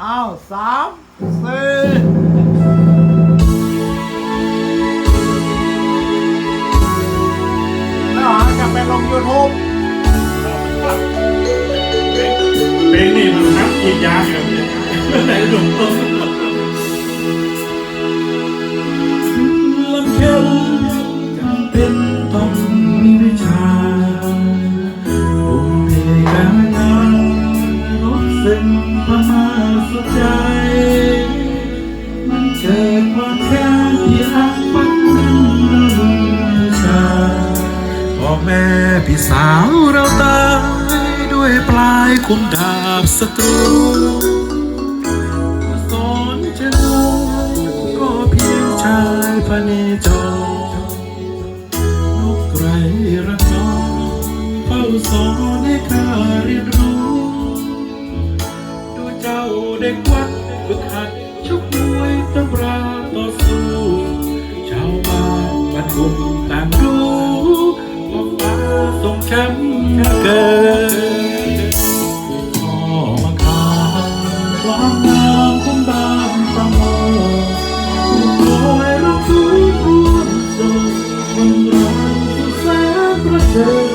อ้าวสามสี่แล้วหาจะไปลงยูทูบเป็นนี่มันนับกินยาอยู่เนี่ยไหนหนุ่มต้นลำเค็ญจำเป็นต้องมีวิชาบุญเทกางานรถเส้นพมา ดความแค้นที่รักมันวิชาพ่อแม่พี่สาวเราตายด้วยปลายคมดาบศัตรูสอนจะรู้ก็เพียงชายพระเนจรนกไกรรักน้องเฝ้าสอนให้ข้าเรียนรู้ ดูเจ้าเด็กวัดฝึกหัดชกมวยตำรา คุมต่างรู้ว่าฟ้าทรงแชมป์เกินพ่อมาขานความงามของบานตะโมผู้คอยรับรู้ร่วมส่งคนรักแสนประเสริฐ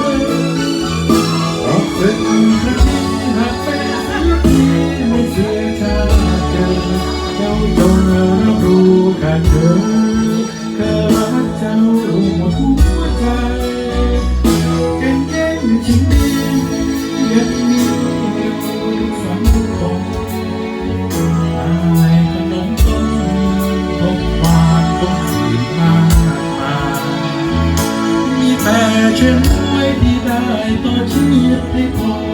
แต่เชื่อไว้ที่ได้ต่อชีวิตให้พอ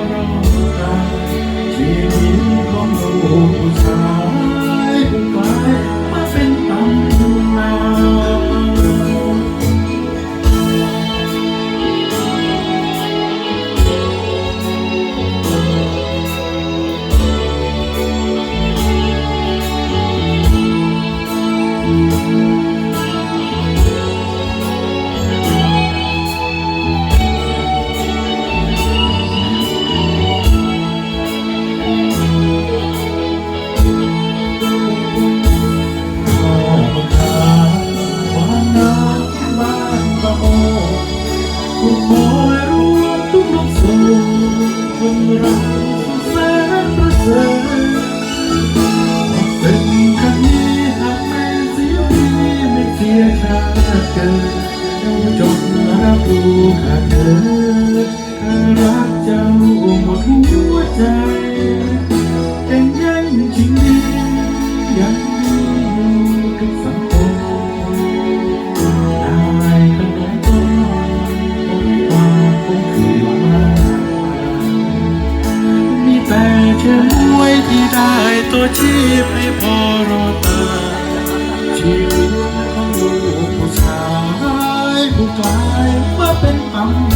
อยรวมทุกน้ำสูคนรักแสนประเสริฐเป็นกันนี้หากไม่เสียพี่ไม่เสียชาเกิด ตัวชีพให้พอรอตมาชีวิตของลูกผู้ชายผู้กลายมาเป็นตำ